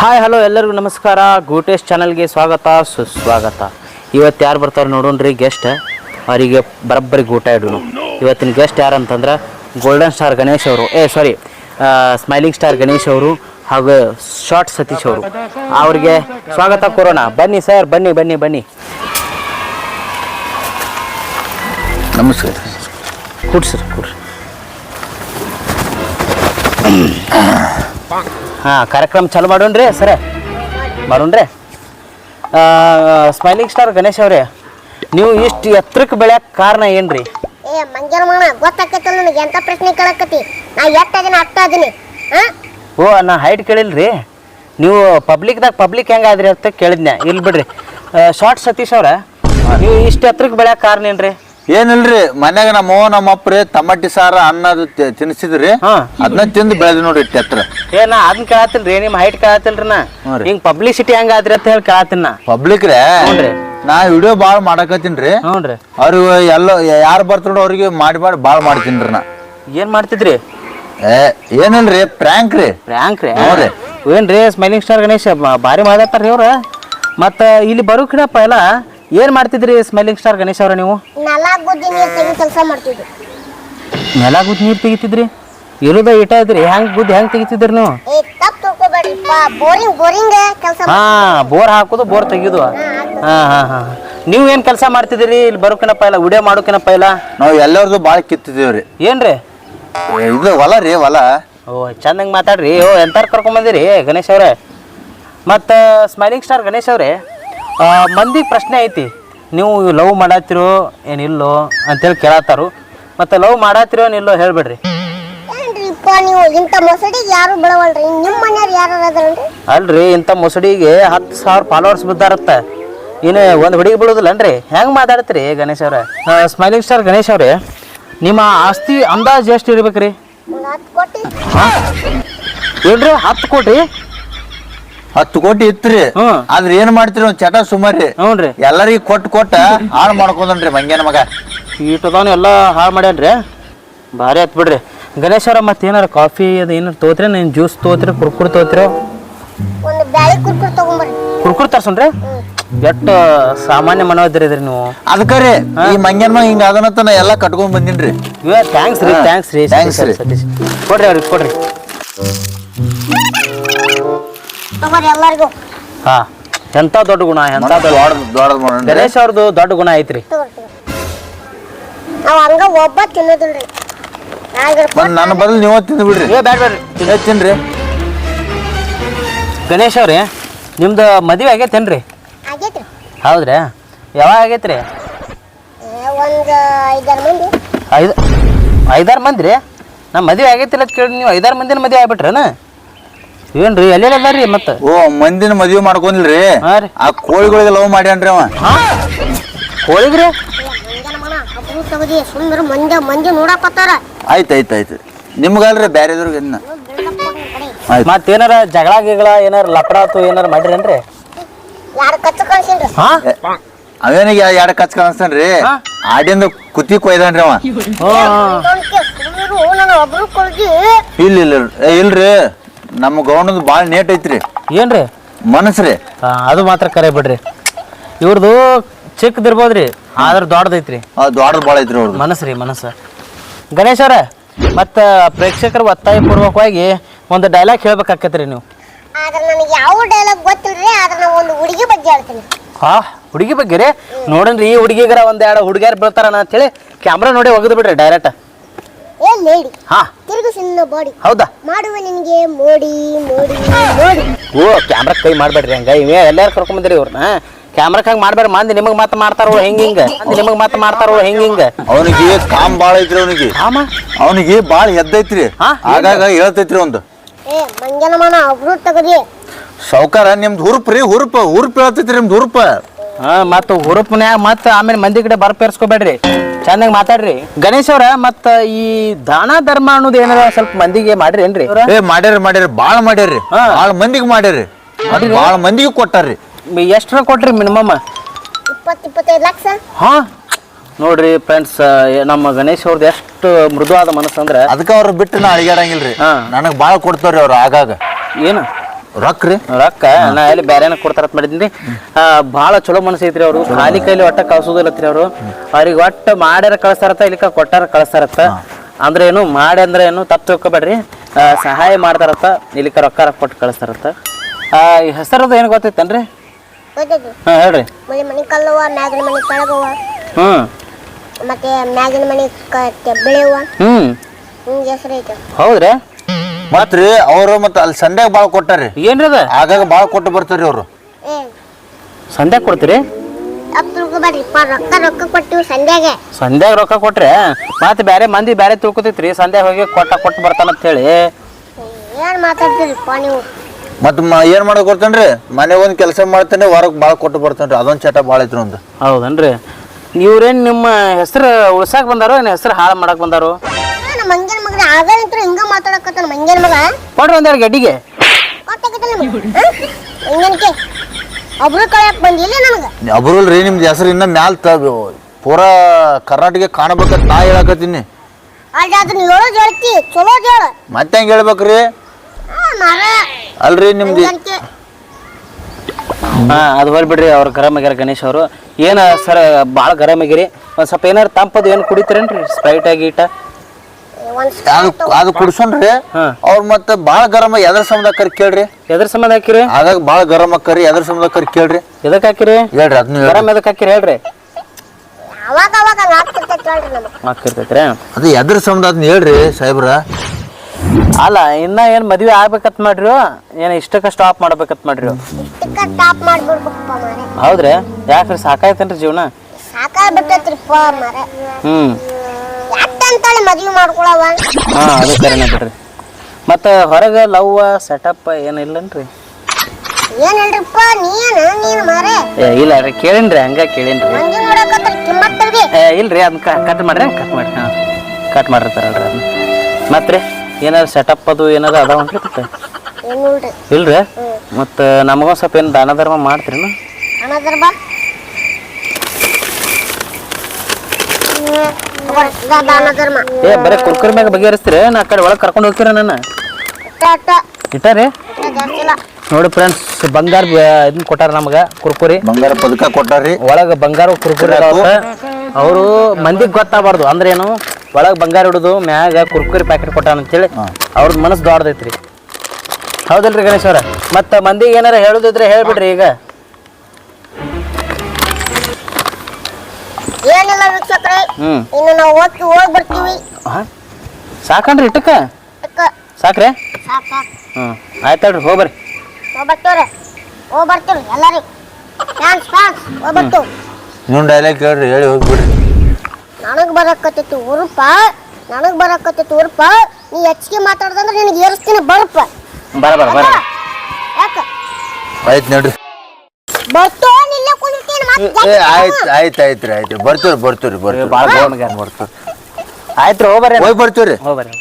Hi hello ಎಲ್ಲರಿಗೂ ನಮಸ್ಕಾರ. ಗೂಟೇಶ್ ಚಾನಲ್ಗೆ ಸ್ವಾಗತ ಸುಸ್ವಾಗತ. ಇವತ್ತು ಯಾರು ಬರ್ತಾರೆ ನೋಡೋಣ್ರಿ? ಗೆಸ್ಟ್ ಅವರಿಗೆ ಬರಬ್ಬರಿ ಗೂಟ ಇಡೋಣ. ಇವತ್ತಿನ ಗೆಸ್ಟ್ ಯಾರು ಅಂತಂದ್ರೆ ಗೋಲ್ಡನ್ ಸ್ಟಾರ್ ಗಣೇಶ್ ಅವರು. ಏ ಸಾರಿ ಸ್ಮೈಲಿಂಗ್ ಸ್ಟಾರ್ ಗಣೇಶ್ ಅವರು ಹಾಗೂ ಶಾರ್ಟ್ ಸತೀಶ್ ಅವರು. ಅವ್ರಿಗೆ ಸ್ವಾಗತ ಕೊರೋಣ. ಬನ್ನಿ ಸರ್ ಬನ್ನಿ ಬನ್ನಿ ಬನ್ನಿ. ನಮಸ್ಕಾರ ಕೂಡ್ಸ್ರಿ ಕೂಡ್ರಿ. ಹಾಂ ಕಾರ್ಯಕ್ರಮ ಚಾಲು ಮಾಡೋಣ್ರಿ ಸರ. ಮಾಡೋಣ್ರಿ. ಸ್ಮೈಲಿಂಗ್ ಸ್ಟಾರ್ ಗಣೇಶ್ ಅವರೇ ನೀವು ಇಷ್ಟು ಎತ್ತರಕ್ಕೆ ಬೆಳೆಯಕ್ಕೆ ಕಾರಣ ಏನ್ರಿ? ಏ ಮಂಜನ ಮಾಣ ಗೊತ್ತಾಕೈತಲ್ಲ ನನಗೆ? ಎಂತ ಪ್ರಶ್ನೆ ಕೇಳಕತ್ತಿ? ನಾ ಎತ್ತ ಅದೀನಿ ಅಷ್ಟ ಅದೀನಿ. ಹಾ ಓ ನಾ ಹೈಟ್ ಕೇಳಿಲ್ರಿ. ನೀವು ಪಬ್ಲಿಕ್ದಾಗ ಪಬ್ಲಿಕ್ ಹೆಂಗಾದ್ರಿ ಅಂತ ಕೇಳಿದ್ನೆ ಇಲ್ಲಿ ಬಿಡ್ರಿ. ಶಾರ್ಟ್ ಸತೀಶ್ ಅವ್ರ ನೀವು ಇಷ್ಟು ಎತ್ತರಕ್ಕೆ ಬೆಳೆಯಕ್ಕೆ ಕಾರಣ ಏನ್ರಿ? ಏನಿಲ್ರಿ ಮನ್ಯಾಗ ನಮ್ಮ ಅವ್ವ ನಮ್ಮ ಅಪ್ಪರೇ ತಮಾಟಿ ಸಾರ ಅನ್ನದು ತಿನ್ಸಿದ್ರಿ. ಹಾ. ಅದನ್ನ ತಿಂದು ಬೆಳೆದ್ ನೋಡ್ರಿ ಎತ್ತರ ಏ ನಾ ಅದನ್ನ ಕೇಳತ್ತಿಲ್ರಿ ನಿಮ್ಮ ಹೈಟ್ ಕೇಳತಿಲ್ರಿ ನಾ. ಹ್ಞೂ ಪಬ್ಲಿಸಿಟಿ ಹೆಂಗ್ ಪಬ್ಲಿಸಿಟಿ ಹೆಂಗಾದ್ರಿ ಅಂತ ಹೇಳಿ ಕೇಳತ್ತೀನಿ ನಾ. ಪಬ್ಲಿಕ್ ರೇ? ಹ್ಞೂನ್ರಿ. ನಾ ವಿಡಿಯೋ ಭಾಳ ಮಾಡಕತ್ತೀನ್ರಿ ಹ್ಞೂ ರೀ. ಅವ್ರಿಗೆ ಎಲ್ಲ ಯಾರು ಬರ್ತಾರೋ ಅವ್ರಿಗೆ ಮಾಡಿ ಮಾಡಿ ಭಾಳ ಮಾಡ್ತೀನ್ರಿ ನಾ. ಏನ್ ಮಾಡ್ತಿದ್ರಿ? ಏ ಏನಿಲ್ರಿ ಪ್ರ್ಯಾಂಕ್ ರೀ. ಪ್ರ್ಯಾಂಕ್ ರೀ? ಹೌದ್ರಿ. ಏನ್ರಿ ಸ್ಮೈಲಿಂಗ್ ಸ್ಟಾರ್ ಗಣೇಶ ಬಾರಿ ಭಾರಿ ಮಾತಾಡ್ತಾರ್ರಿ ಅವ್ರ ಮತ್ತ ಇಲ್ಲಿ ಬರೋಕಿನಪ್ಪ ಎಲ್ಲ. ಏನ್ ಮಾಡ್ತಿದ್ರಿ ಸ್ಮೈಲಿಂಗ್ ಸ್ಟಾರ್ ಗಣೇಶ್ ಅವರ ನೀವು? ನೆಲ ಗುದ್ದಿ ನೀರು ತೆಗಿ ಕೆಲಸ ಮಾಡ್ತಿದ್ವಿ. ನೆಲ ಗುದ್ದು ನೀರು ತೆಗಿತಿದ್ರಿ? ಇರುದ ಇಟ ಇದ್ರಿ ಹೆಂಗ್ ಗುದ್ದು ಹೆಂಗ್ ತೆಗಿತಿದ್ರಿ ನೀವು? ಏ ತಪ್ಪು ತಿಳ್ಕೊಬೇಡ್ರಿಪ್ಪ ಬೋರಿಂಗ್ ಬೋರಿಂಗ್ ಕೆಲಸ ಹಾ ಬೋರ್ ಹಾಕೋದು ಬೋರ್ ತೆಗಿಯೋದು. ಹಾ ಹಾ ಹಾ ನೀವು ಏನ್ ಕೆಲಸ ಮಾಡ್ತಿದ್ರಿ ಇಲ್ಲಿ ಬರೋಕಿನಪ್ಪ ಇಲ್ಲ ವಿಡಿಯೋ ಮಾಡೋಕಿನಪ್ಪ ಇಲ್ಲ? ನಾವು ಎಲ್ಲರದು ಭಾಳ ಕಿತ್ತಿದೇವ್ರಿ ಏನ್ರಿ? ಇದು ಹೊಲ ರೀ ಹೊಲ. ಓ ಚಂದಂಗೆ ಮಾತಾಡ್ರಿ. ಓ ಎಂತಾರ ಕರ್ಕೊಂಡ್ ಬಂದಿರಿ ಗಣೇಶ್ ಅವ್ರೆ. ಮತ್ತು ಸ್ಮೈಲಿಂಗ್ ಸ್ಟಾರ್ ಗಣೇಶ್ ಅವ್ರೆ. ಆ, ಮಂದಿ ಪ್ರಶ್ನೆ ಐತಿ. ನೀವು ಲವ್ ಮಾಡತ್ತಿರೋ ಏನಿಲ್ಲೋ ಅಂತೇಳಿ ಕೇಳತ್ತಾರು. ಮತ್ತು ಲವ್ ಮಾಡತ್ತಿರೋ ಏನಿಲ್ಲೋ ಹೇಳ್ಬೇಡ್ರಿ. ಅಲ್ರಿ ನೀವು ಇಂಥ ಮೊಸಡಿಗೆ ಯಾರು ಬಿಡವಲ್ರಿ ನಿಮ್ಮ ಮನೆಯವ್ರು ಯಾರು ಅದಾರಲ್ರಿ ಅಲ್ರಿ ಇಂಥ ಮುಸುಡಿಗೆ ಹತ್ತು ಸಾವಿರ ಫಾಲೋವರ್ಸ್ ಬಿದ್ದಾರತ್ತ. ಇನ್ನು ಒಂದು ಹುಡುಗಿ ಬಿಡೋದಿಲ್ಲನ್ರಿ ಹೆಂಗೆ ಮಾತಾಡ್ತೀರಿ ಗಣೇಶ್ ಅವ್ರ? ಸ್ಮೈಲಿಂಗ್ ಸ್ಟಾರ್ ಗಣೇಶ್ ಅವರೇ ನಿಮ್ಮ ಆಸ್ತಿ ಅಂದಾಜು ಎಷ್ಟು ಇರ್ಬೇಕ್ರಿ? ಹತ್ತು ಕೊಟ್ಟಿ ಏನ್ರಿ ಹತ್ತು ಕೋಟಿ? ಹತ್ತು ಕೋಟಿ ಇತ್ರಿ. ಹ್ಮ್. ಆದ್ರೆ ಏನ್ ಮಾಡ್ತೀರಿ ಒಂದ್ ಚಟ ಸುಮಾರಿ. ಹ್ಞೂ ರೀ ಎಲ್ಲರಿಗೂ ಕೊಟ್ಟು ಕೊಟ್ಟ ಹಾಳು ಮಾಡ್ಕೊಂಡ್ರಿ ಮಂಗ್ಯಾನ ಮಗ. ಈಟದವನು ಎಲ್ಲ ಹಾಳು ಮಾಡ್ಯಾನ್ರಿ. ಭಾರಿ ಆತ್ ಬಿಡ್ರಿ. ಗಣೇಶ್ ಅವ್ರ ಮತ್ತೆ ಏನಾರ ಕಾಫಿ ಅದು ಏನಾರ ತೋತ್ರಿ ನೀನು ಜ್ಯೂಸ್ ತೋತ್ರಿ ಕುರ್ಕುರ್ ತೋತ್ರಿ ಒಂದು ಬ್ಯಾಳಿ ಕುರ್ಕುರ್ ತಗೊಂಬರ್ರಿ. ಕುರ್ಕುರ್ ತರ್ಸನ್ರಿ? ಎಷ್ಟು ಸಾಮಾನ್ಯ ಮನೋದ್ರಿ ಇದ್ರಿ ನೀವು. ಅದಕ್ಕರಿ ಈ ಮಂಗ್ಯಾನ ಮಗ ಹಿಂಗ ಅದನ್ನತ್ತ ನಾ ಎಲ್ಲಾ ಕಟ್ಕೊಂಡ್ ಬಂದಿನ್ರಿ. ಇವೇ ಥ್ಯಾಂಕ್ಸ್ ರೀ ಥ್ಯಾಂಕ್ಸ್ ರೀ ಥ್ಯಾಂಕ್ಸ್ ರೀ. ಸತೀಶ್. ಕೊಡ್ರಿ ಅವ್ರಿಗೆ ಕೊಡ್ರಿ. ತಗೋರಿ ಎಲ್ಲರಿಗೂ. ಹಾ ಎಂಥ ದೊಡ್ಡ ಗುಣ ಎಂಥ ದೊಡ್ಡ ದೊಡ್ಡದ್ ಗಣೇಶ್ ಅವ್ರದ್ದು ದೊಡ್ಡ ಗುಣ ಐತ್ರಿ. ತಗೋರಿ ತಗೋರಿ. ನಾವು ಹಂಗ ಒಬ್ಬ ತಿನ್ನೋದಿಲ್ರಿ. ನನ್ನ ಬದಲು ನೀವು ತಿಂದು ಬಿಡ್ರಿ. ಏ ಬ್ಯಾಡ ಬ್ಯಾಡ್ರಿ ತಿನ್ನ ತಿನ್ರಿ. ಗಣೇಶ್ ಅವ್ರಿ ನಿಮ್ದು ಮದ್ವೆ ಆಗೈತೇನ್ರಿ? ಆಗೈತ್ರಿ. ಹೌದ್ರಿ. ಯಾವಾಗ ಆಗೈತ್ರಿ? ಏ, ಒಂದು ಐದಾರು ಮಂದಿ. ಐದು ಐದಾರು ಮಂದಿ ರೀ ನಮ್ಮ ಮದುವೆ ಆಗೈತಿಲ್ಲ ಅಂತ ಕೇಳಿ ನೀವು ಐದಾರು ಮಂದಿನ ಮದ್ವೆ ಆಗ್ಬಿಟ್ರೇನ? ಏನು ರೀ ಎಲ್ಲೆಲ್ಲ ಅದಾರ ರೀ ಮತ್ತೆ? ಓ ಮಂದಿನ ಮದ್ವೆ ಮಾಡ್ಕೊಂಡಿಲ್ರಿ? ಹಾ ರೀ. ಆ ಕೋಳಿಗಳಿಗೆ ಲವ್ ಮಾಡ್ಯಾನ್ರಿ ಅವ. ಕೋಳಿಗ್ರಿ? ತಗದಿ ಸುಂದರ ಮಂದಿ ಮಂದಿ ನೋಡಕತ್ತಾರ ಆಯ್ತು ಆಯ್ತು ಆಯ್ತು. ನಿಮ್ಗಲ್ರಿ ಬ್ಯಾರೆದವ್ರಿಗೆ ಇನ್ನ. ಆಯ್ತು. ಮತ್ತೇನಾರ ಜಗಳ ಗಿಗಳ ಏನಾರ ಲಪಡ ಆತು ಏನಾರ ಮಾಡಿರೇನ್ರಿ? ಯಾರು ಕಚ್ಚ ಕಳ್ಸಿನ್ರಿ ಹಾ ಅವೇನಿಗೆ ಎರಡು ಕಚ್ ಕಾಣಿಸ್ತಾನ್ರಿ? ಹಾ? ಆಡಿಂದ ಕುತಿ ಕೊಯ್ದಾನ್ರಿ ಅವ. ಅದಕ್ಕೆ ಸುಂದರು ನನ್ನ ಒಬ್ರು ಇಲ್ಲ ಇಲ್ಲ ಏ, ಇಲ್ರಿ. ನಮ್ಮ ಗೌಂಡದ ಭಾಳ ನೇಟ್ ಐತ್ರಿ. ಏನ್ರಿ? ಮನಸ್ರಿ ಅದು ಮಾತ್ರ ಕರೆ ಬಿಡ್ರಿ. ಇವ್ರದ್ದು ಚಿಕ್ಕದಿರ್ಬೋದ್ರಿ ಆದ್ರೆ ದೊಡ್ಡದೈತ್ರಿ. ಆ ದೊಡ್ಡದು ಭಾಳ ಐತ್ರಿ ಅವ್ರದ್ದು ಮನಸ್ಸು ರೀ ಮನಸ್ಸು. ಗಣೇಶ್ ಅವ್ರ ಮತ್ತು ಪ್ರೇಕ್ಷಕರ ಒತ್ತಾಯ ಪೂರ್ವಕವಾಗಿ ಒಂದು ಡೈಲಾಗ್ ಹೇಳ್ಬೇಕಾಕತ್ರಿ ನೀವು. ಆದ್ರೆ ನನಗೆ ಯಾವ ಡೈಲಾಗ್ ಗೊತ್ತಿಲ್ರಿ ಆದ್ರೆ ನಾವು ಒಂದು ಹುಡುಗಿ ಬಗ್ಗೆ ಹೇಳ್ತೀನಿ. ಹಾ ಹುಡುಗಿ ಬಗ್ಗೆ ರೀ? ನೋಡನ್ರಿ ಈ ಹುಡುಗಿಗರ ಒಂದ್ ಎರಡು ಹುಡುಗಿಯರ್ ಬೀಳ್ತಾರ ಅಂತೇಳಿ ಕ್ಯಾಮ್ರಾ ನೋಡಿ ಒಗದು ಬಿಡ್ರಿ ಡೈರೆಕ್ಟ್ ಏ ಲೇಡಿ ಹಾ. ಬಾಡಿ ಹೌದಾ? ಮಾಡುವ ನಿನಗೆ ಮೋಡಿ ಮೋಡಿ ಮೋಡಿ. ಓ ಕ್ಯಾಮ್ರಾ ಕೈ ಮಾಡ್ಬೇಡ್ರಿ ಹಂಗ. ಇವೇ ಎಲ್ಲಾರು ಕರ್ಕೊಂಬಂದ್ರಿ ಇವ್ರನ್ನ ಕ್ಯಾಮ್ರಾಕ್ ಹಂಗ ಮಾಡ್ಬೇಡ್ರಿ ಮಂದಿ ನಿಮಗ್ ಮಾತು ಮಾಡ್ತಾರೋ ಹೆಂಗ ಹಿಂಗ? ಮಂದಿ ನಿಮಗ್ ಮಾತ ಮಾಡ್ತಾರೋ ಹೆಂಗ ಹಿಂಗ? ಅವನಿಗೆ ಕಾಮ್ ಬಾಳ ಐತ್ರಿ ಅವನಿಗೆ. ಆಮ ಅವನಿಗೆ ಬಾಳ ಎದ್ದೈತ್ರಿ ಹಾ? ಆಗಾಗ ಹೇಳ್ತೈತ್ರಿ ಒಂದು. ಏ ಮನ ತಗದಿ. ಸಾವ್ಕಾರ ನಿಮ್ದು ಹುರುಪ್ರಿ ಹುರುಪ ಹುರುಪ್ ಹೇಳ್ತೈತ್ರಿ ನಿಮ್ದು ಹುರುಪ. ಹಾ ಮತ್ತ ಹುರುಪ್ನ್ಯಾಗ ಮತ್ತ ಆಮೇಲೆ ಮಂದಿ ಕಡೆ ಬರ್ಪೇರ್ಸ್ಕೋಬೇಡ್ರಿ ಚೆನ್ನಾಗಿ ಮಾತಾಡ್ರಿ. ಗಣೇಶ್ ಅವ್ರ ಮತ್ತ ಈ ದಾನ ಧರ್ಮ ಅನ್ನೋದು ಏನಾರ ಸ್ವಲ್ಪ ಮಂದಿಗೆ ಮಾಡ್ರಿ ಏನ್ರಿ? ಏ ಮಾಡ್ಯಾರ ಮಾಡ್ಯಾರ ಬಾಳ ಮಾಡ್ಯಾರ್ರಿ. ಹಾ. ಭಾಳ ಮಂದಿಗೆ ಮಾಡ್ಯಾರ್ರಿ. ಬಾಳ ಮಂದಿಗೆ ಕೊಟ್ಟಾರ್ರಿ. ಎಷ್ಟ್ರ ಕೊಟ್ರಿ ಮಿನಿಮಮ್? ಇಪ್ಪತ್ತು ಇಪ್ಪತ್ತೈದು ಲಕ್ಷ. ಹಾ. ನೋಡ್ರಿ ಫ್ರೆಂಡ್ಸ್ ನಮ್ಮ ಗಣೇಶ್ ಅವ್ರದ್ದು ಎಷ್ಟು ಮೃದುವಾದ ಮನಸ್ಸು ಅಂದ್ರೆ ಅದಕ್ಕೆ ಅವ್ರು ಬಿಟ್ಟು ನಾ ಅಳಿಗಾಡಂಗಿಲ್ರಿ. ಹಾ. ನನಗೆ ಭಾಳ ಕೊಡ್ತಾರ್ರಿ ಅವ್ರು ಆಗಾಗ. ಏನು? ರೊಕ್ಕ ರೀ? ರೊಕ್ಕ? ನಾ ಎಲ್ಲಿ ಬೇರೆ ಕೊಡ್ತಾರ ಮಾಡಿದ್ರಿ ಭಾಳ ಚಲೋ ಮನಸ್ಸು ಐತ್ರಿ ಅವರು ಖಾಲಿ ಕೈಲಿ ಒಟ್ಟ ಕಳ್ಸೋದಿಲ್ಲತ್ರಿ ಅವರು. ಅವ್ರಿಗೆ ಒಟ್ಟು ಮಾಡ್ಯಾರ ಕಳಿಸ್ತಾರತ್ತ ಇಲ್ಲಿಕ ಕೊಟ್ಟಾರ ಕಳಿಸ್ತಾರತ್ತ. ಅಂದ್ರೆ ಏನು ಮಾಡಿ ಅಂದ್ರೆ ಏನು ತಪ್ಪು ತಿಳ್ಕೊಬೇಡ್ರಿ. ಸಹಾಯ ಮಾಡ್ತಾರತ್ತ ಇಲ್ಲಿಕ ರೊಕ್ಕ ಕೊಟ್ಟು ಕಳಿಸ್ತಾರತ್ತ. ಹೆಸರದ ಏನು ಗೊತ್ತೈತೇನ್ರಿ? ಗೊತ್ತೈತಿ. ಹಾಂ ಹೇಳ್ರಿ. ಹ್ಞೂ ಮತ್ತೆ ಮ್ಯಾಗಿನ ಮನೆ ಹ್ಞೂ ಹಿಂಗೆ ಹೆಸರು ಐತೆ. ಹೌದ್ರಿ? ಮತ್ರಿ ಅವರು ಮತ್ತೆ ಅಲ್ಲಿ ಸಂಡ್ಯಾಗ ಭಾಳ ಕೊಟ್ಟಾರಿ. ಏನ್ರಿ ಅದ? ಆಗಾಗ ಭಾಳ ಕೊಟ್ಟು ಬರ್ತಾರ್ರಿ ಅವರು. ಸಂಧ್ಯಾಗ ಕೊಡ್ತೀರಿ? ಪ ರೊಕ್ಕ ರೊಕ್ಕ ಕೊಟ್ಟಿವಿ ಸಂಧ್ಯಾಗೆ ಸಂಧ್ಯಾಗ ರೊಕ್ಕ ಕೊಟ್ರೆ ಮತ್ತೆ ಬೇರೆ ಮಂದಿ ಬೇರೆ ತಿಳ್ಕೊತೈತ್ರಿ ಸಂಧ್ಯಾಗ ಹೋಗಿ ಕೊಟ್ಟ ಕೊಟ್ಟು ಬರ್ತಾನಂತ ಹೇಳಿ ಏನ್ ಮಾತಾಡ್ತೀರಿಪ್ಪ ನೀವು? ಮತ್ತೆ ಮ ಏನು ಮಾಡೋಕೆ ಕೊಡ್ತಾನ್ರಿ ಮನೆ ಒಂದು ಕೆಲಸ ಮಾಡ್ತಾನೆ ಹೊರಗೆ ಭಾಳ ಕೊಟ್ಟು ಬರ್ತಾನ್ರಿ. ಅದೊಂದು ಚಟ ಭಾಳ ಐತ್ರಿ ಒಂದು ಹೌದನ್ರಿ? ಇವ್ರೇನ್ ನಿಮ್ಮ ಹೆಸರು ಉಳ್ಸಾಕ್ ಬಂದಾರೋ ಏನ್ ಹೆಸರು ಹಾಳು ಮಾಡಕ್ ಬಂದಾರೋ? ನಮ್ಮ ಮಂಗನ ಮಗನ ಆಗ ನಿಂತ್ರು ಹಿಂಗ ಮಾತಾಡಕತ್ತಾನ ಗಡಿಗೆ ಮಗ? ಕೊಡ್ರಿ ಒಂದೆರಡು ಗಡ್ಡಿಗೆ. ಅಬ್ರು ಮಂಗನಕ್ಕೆ ಒಬ್ರು ಕಳ್ಯಾಕ್ ಬಂದಿಲ್ಲ ನನಗ ಅಬ್ರುಲ್ ರೀ ನಿಮ್ದು ಹೆಸರು ಇನ್ನ ಮ್ಯಾಲ್ ತ ಪೂರಾ ಕರ್ನಾಟಕ ಕಾಣಬೇಕಂತ ನಾ ಹೇಳಕತ್ತೀನಿ. ಅಲ್ಲ ಅದನ್ನ ಹೇಳೋದು ಹೇಳ್ತಿ ಚಲೋ ಹೇಳ ಮತ್ತೆ ಹೆಂಗೆ ಹೇಳ್ಬೇಕ್ರಿ? ಮರ. ಅಲ್ರಿ ನಿಮ್ದು ಮಂಗನಕ್ಕೆ ಹಾ ಅದು ಹೋಗ್ಬಿಡ್ರಿ ಅವ್ರ ಗರಮ್ ಆಗ್ಯಾರ ಗಣೇಶ್ ಅವರು. ಏನ ಸರ್ ಭಾಳ ಗರಮ್ ಆಗಿರಿ. ಒಂದ್ ಸ್ವಲ್ಪ ಏನಾರು ತಂಪದು ಏನು ಕುಡಿತೀರೇನ್ರಿ? ಸ್ಪ್ರೈಟ್ ಆಗಿ ಒಂದ್ ಅದು ಅದು ಕುಡ್ಸೋಣ್ರಿ ಅವ್ರ ಅವ್ರು ಮತ್ತೆ ಭಾಳ ಗರಮ ಎದ್ರ ಸಂಬಂಧ ಕರಿ ಕೇಳ್ರಿ. ಎದ್ರ ಸಂಬಂಧ ಹಾಕಿರಿ? ಅದಾಗ ಭಾಳ ಗರಮ ಕರಿ ಎದ್ರ ಸಂಬಂಧ ಕರಿ ಕೇಳ್ರಿ. ಎದಕ್ ಹಾಕಿರಿ? ಹೇಳ್ರಿ ಅದ್ನ ಗರಮ್ ಗರಂ ಎದಕ್ ಹಾಕಿರಿ ಹೇಳ್ರಿ. ಅವಾಗ ಅವಾಗ ಅದು ಎದ್ರ ಸಂಬಂಧ ಅದ್ನ ಹೇಳ್ರಿ ಸಾಹೇಬ್ರ. ಅಲ್ಲ ಇನ್ನ ಏನ್ ಮದ್ವೆ ಆಗ್ಬೇಕತ್ ಮಾಡ್ರಿ? ಏನ್ ಇಷ್ಟಕ್ಕ ಸ್ಟಾಪ್ ಮಾಡ್ಬೇಕತ್ ಮಾಡ್ರಿ? ಹೌದ್ರಿ? ಯಾಕ್ರಿ ಸಾಕಾಯ್ತೇನ್ರಿ ಜೀವನ? ಸಾಕಾಗ್ಬಿಟ್ಟೈತ್ರಿಪ್ಪ ಮಾರೆ. ಹ್ಮ್. ಯಾಕಂತಾಳೆ ಮದ್ವಿ ಮಾಡ್ಕೊಳವ. ಹಾ ಅದು ಕರೆನೇ ಬಿಡ್ರಿ. ಮತ್ತೆ ಹೊರಗೆ ಲವ್ವ ಸೆಟಪ್ ಏನಿಲ್ಲನ್ರಿ ಏನ್ ಹೇಳ್ರಿಪ್ಪ ನೀನ್ ನೀನ್ ಮಾರೇ. ಏ ಇಲ್ಲ ರೀ ಕೇಳಿನ್ರಿ ಹಂಗ ಕೇಳಿನ್ರಿ. ಮಂದಿ ನೋಡಕತ್ರ ಕಿಮ್ಮತ್ತವ್ರಿಗೆ ಏ ಇಲ್ರಿ ಅದನ್ನ ಕಟ್ ಮಾಡ್ರಿ ಕಟ್ ಮಾಡ್ರಿ ಹಾಂ. ಕಟ್ ಮಾಡಿರ್ತಾರಲ್ರಿ ಅದನ್ನ ಮತ್ತೆ ರೀ ಏನಾರು ಸೆಟಪ್ ಅದು ಏನಾದ್ರು ಅದಾವನ್ರಿ ಮತ್ತೆ ಏನ್ ನೋಡ್ರಿ ಇಲ್ರಿ? ಮತ್ತೆ ನಮಗೊಂದು ಸ್ವಲ್ಪ ಏನು ದಾನ ಧರ್ಮ ಮಾಡ್ತೀರಿ ಅನದ್ರ ಬಾ ಏ ಬರೀ ಕುರ್ಕರ್ ಮ್ಯಾಗ ಬಗೆಹರಿಸ್ತೀರಿ? ನಾ ಕಡೆ ಒಳಗೆ ಕರ್ಕೊಂಡು ಹೋಗ್ತೀರ ನನ್ನ ಇಟ್ಟ ನೋಡಿ ಫ್ರೆಂಡ್ಸ್ ಬಂಗಾರ ಇದನ್ನ ಕೊಟ್ಟಾರ ನಮಗ ಕುರ್ಕುರಿ. ಬಂಗಾರ ಪದಕ ಕೊಟ್ಟಾರಿ ಒಳಗ ಬಂಗಾರ ಕುರ್ಕುರಿ ಅವರು ಮಂದಿಗೆ ಗೊತ್ತಾಗಬಾರ್ದು ಅಂದ್ರೆ ಏನು? ಒಳಗೆ ಬಂಗಾರ ಹಿಡಿದು ಮ್ಯಾಗ ಕುರ್ಕುರಿ ಪ್ಯಾಕೆಟ್ ಕೊಟ್ಟಾನ ಅಂತೇಳಿ ಅವ್ರದ್ದು ಮನಸ್ಸು ದೊಡ್ಡದೈತ್ರಿ. ಹೌದಲ್ರಿ ಗಣೇಶ್ ಅವ್ರ ಮತ್ತು ಮಂದಿಗೆ ಏನಾರ ಹೇಳೋದಿದ್ರೆ ಹೇಳ್ಬಿಡ್ರಿ ಈಗ. ಏನಿಲ್ಲ ವೀಕ್ಷಕರೇ ಇನ್ನು ನಾವು ಹೋಗಿ ಹೋಗಿ ಬರ್ತೀವಿ. ಹಾಂ ಸಾಕನ್ರಿ ಇಟ್ಟಕ್ಕ? ಅಕ್ಕ ಸಾಕ್ರೆ? ಸಾಕ್ ಸಾಕ್. ಹ್ಞೂ ಆಯ್ತಲ್ರಿ ಹೋಗ್ಬರ್ರಿ ಹೋಗಿ ಬರ್ತೀವ್ರಿ. ಹೋಗಿ ಬರ್ತೀವಿ ಎಲ್ಲರೂ. ಫ್ಯಾನ್ಸ್ ಫ್ಯಾನ್ಸ್ ಹೋಗಿ ಬರ್ತೀವಿ. ಇನ್ನೊಂದು ಡೈಲಾಗ್ ಕೇಳ್ರಿ ಹೇಳಿ ಹೋಗ್ಬಿಡ್ರಿ ನನಗ್ ಬರಕತ್ತೈತಿ ಉರುಪ. ನನಗ್ ಬರಕತ್ತೈತಿ ಉರುಪ. ನೀ ಹೆಚ್ಚಿಗೆ ಮಾತಾಡ್ದಂದ್ರೆ ನಿನಗೆ ಏರಿಸ್ತೀನಿ ಬರಪ್ಪ ಬರ ಬರ ಬರ. ಯಾಕ? ಆಯ್ತು ನೋಡ್ರಿ. ಬರ್ತೋ ನಿಲ್ಲ ಕುಂದಿರ್ತೀನಿ ಮತ್ತೆ ಏ ಆಯ್ತು ಆಯ್ತು ಆಯ್ತು ರೀ ಆಯ್ತು ಬರ್ತೀವ್ರಿ ಬರ್ತೀವ್ರಿ ಬರ್ತೀವಿ ಭಾಳ ಬರ್ತೀವಿ ಆಯ್ತು ರೀ ಹೋಗ್ಬರ್ರಿ. ಹೋಗಿ ಬರ್ತೀವ್ರಿ. ಹೋಗ್ಬರ್ರಿ.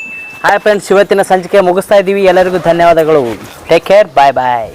ಹಾಯ್ ಫ್ರೆಂಡ್ಸ್ ಇವತ್ತಿನ ಸಂಚಿಕೆ ಮುಗಿಸ್ತಾ ಇದ್ದೀವಿ. ಎಲ್ಲರಿಗೂ ಧನ್ಯವಾದಗಳು. ಟೇಕ್ ಕೇರ್ ಬಾಯ್ ಬಾಯ್